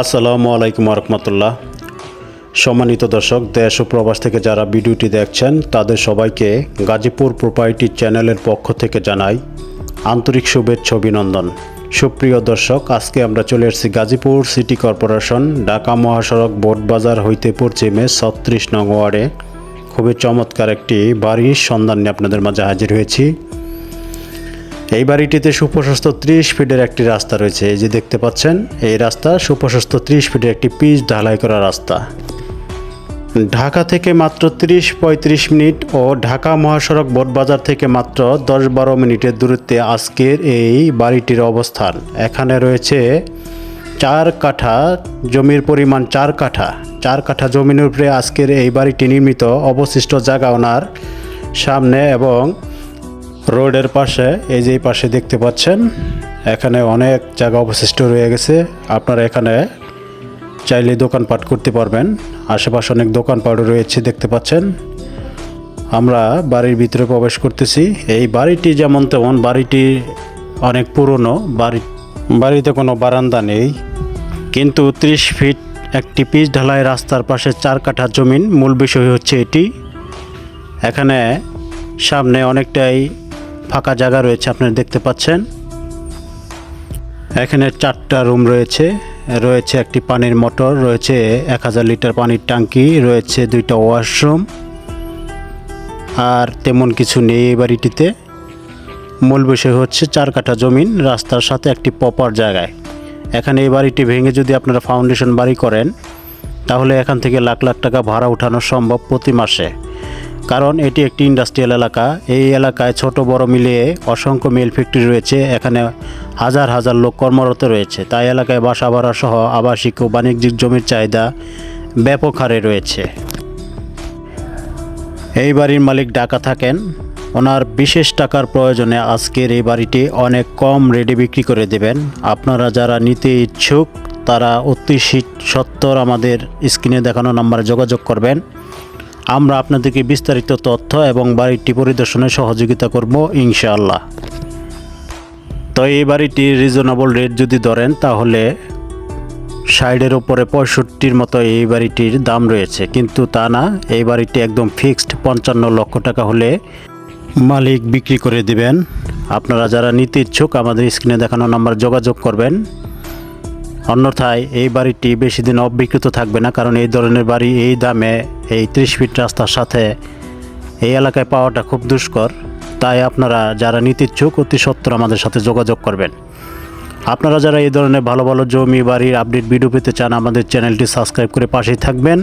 আসসালামু আলাইকুম রহমতুল্লাহ সম্মানিত দর্শক, দেশ ও প্রবাস থেকে যারা ভিডিওটি দেখছেন, তাদের সবাইকে গাজীপুর প্রোপাইটি চ্যানেলের পক্ষ থেকে জানাই আন্তরিক শুভেচ্ছা, অভিনন্দন। সুপ্রিয় দর্শক, আজকে আমরা চলে এসেছি গাজীপুর সিটি কর্পোরেশন, ঢাকা মহাসড়ক বোট বাজার হইতে পশ্চিমে ছত্রিশ নং ওয়ার্ডে। খুবই চমৎকার একটি বাড়ির সন্ধান নিয়ে আপনাদের মাঝে হাজির হয়েছি। এই বাড়িটিতে সুপ্রশস্ত ত্রিশ ফিটের একটি রাস্তা রয়েছে। এই যে দেখতে পাচ্ছেন, এই রাস্তা সুপ্রশস্ত ত্রিশ ফিটের একটি পিচ ঢালাই করা রাস্তা। ঢাকা থেকে মাত্র তিরিশ পঁয়ত্রিশ মিনিট ও ঢাকা মহাসড়ক বোটবাজার থেকে মাত্র দশ বারো মিনিটের দূরত্বে আজকের এই বাড়িটির অবস্থান। এখানে রয়েছে চার কাঠা জমির পরিমাণ চার কাঠা। চার কাঠা জমির উপরে আজকের এই বাড়িটি নির্মিত অবশিষ্ট জায়গা ওনার সামনে এবং রোডের পাশে, এই যে পাশে দেখতে পাচ্ছেন, এখানে অনেক জায়গা অবশিষ্ট রয়ে গেছে। আপনারা এখানে চাইলে দোকানপাট করতে পারবেন। আশেপাশে অনেক দোকানপাটও রয়েছে দেখতে পাচ্ছেন। আমরা বাড়ির ভিতরে প্রবেশ করতেছি। এই বাড়িটি যেমন তেমন, বাড়িটি অনেক পুরনো, বাড়ি, বাড়িতে কোনো বারান্দা নেই। কিন্তু ত্রিশ ফিট একটি পিচ ঢালাই রাস্তার পাশে চার কাঠা জমিন, মূল বিষয় হচ্ছে এটি। এখানে সামনে অনেকটাই ফাঁকা জায়গা রয়েছে, আপনারা দেখতে পাচ্ছেন। এখানে চারটা রুম রয়েছে রয়েছে একটি পানির মোটর, রয়েছে এক হাজার লিটার পানির ট্যাঙ্কি, রয়েছে দুইটা ওয়াশরুম, আর তেমন কিছু নেই এই বাড়িটিতে। মূল বিষয় হচ্ছে চার কাঠা জমিন, রাস্তার সাথে একটি প্রপার জায়গায়। এখানে এই বাড়িটি ভেঙে যদি আপনারা ফাউন্ডেশন বাড়ি করেন, তাহলে এখান থেকে লাখ লাখ টাকা ভাড়া উঠানো সম্ভব প্রতি মাসে। কারণ এটি একটি ইন্ডাস্ট্রিয়াল এলাকা। এই এলাকায় ছোট, বড় মিলিয়ে অসংখ্য মিল ফ্যাক্টরি রয়েছে। এখানে হাজার হাজার লোক কর্মরত রয়েছে। তাই এলাকায় বাসা ভাড়া সহ আবাসিক ও বাণিজ্যিক জমির চাহিদা ব্যাপক হারে রয়েছে। এই বাড়ির মালিক ঢাকা থাকেন। ওনার বিশেষ টাকার প্রয়োজনে আজকের এই বাড়িটি অনেক কম রেডি বিক্রি করে দেবেন। আপনারা যারা নিতে ইচ্ছুক, তারা অতি সত্তর আমাদের স্ক্রিনে দেখানো নাম্বারে যোগাযোগ করবেন। আমরা আপনাদেরকে বিস্তারিত তথ্য এবং বাড়িটি পরিদর্শনে সহযোগিতা করব, ইনশাআল্লাহ। তো এই বাড়িটির রিজনেবল রেট যদি ধরেন, তাহলে সাইডের ওপরে পঁয়ষট্টির মতো এই বাড়িটির দাম রয়েছে। কিন্তু তা না, এই বাড়িটি একদম ফিক্সড পঞ্চান্ন লক্ষ টাকা হলে মালিক বিক্রি করে দিবেন। আপনারা যারা নিতে ইচ্ছুক, আমাদের স্ক্রিনে দেখানো নাম্বার যোগাযোগ করবেন। অন্যথায় এই বাড়িটি বেশি দিন অবিকৃত থাকবে না, কারণ এই ধরনের বাড়ি এই দামে এই ত্রিশ ফিট রাস্তার সাথে এই এলাকায় পাওয়াটা খুব দুষ্কর। তাই আপনারা যারা নিতে অতি সত্তর আমাদের সাথে যোগাযোগ করবেন। আপনারা যারা এই ধরনের ভালো ভালো জমি বাড়ির আপডেট ভিডিও পেতে চান, আমাদের চ্যানেলটি সাবস্ক্রাইব করে পাশেই থাকবেন।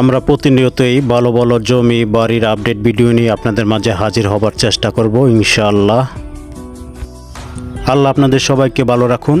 আমরা প্রতিনিয়তই ভালো ভালো জমি বাড়ির আপডেট ভিডিও নিয়ে আপনাদের মাঝে হাজির হবার চেষ্টা করব, ইনশাআল্লাহ। আল্লাহ আপনাদের সবাইকে ভালো রাখুন।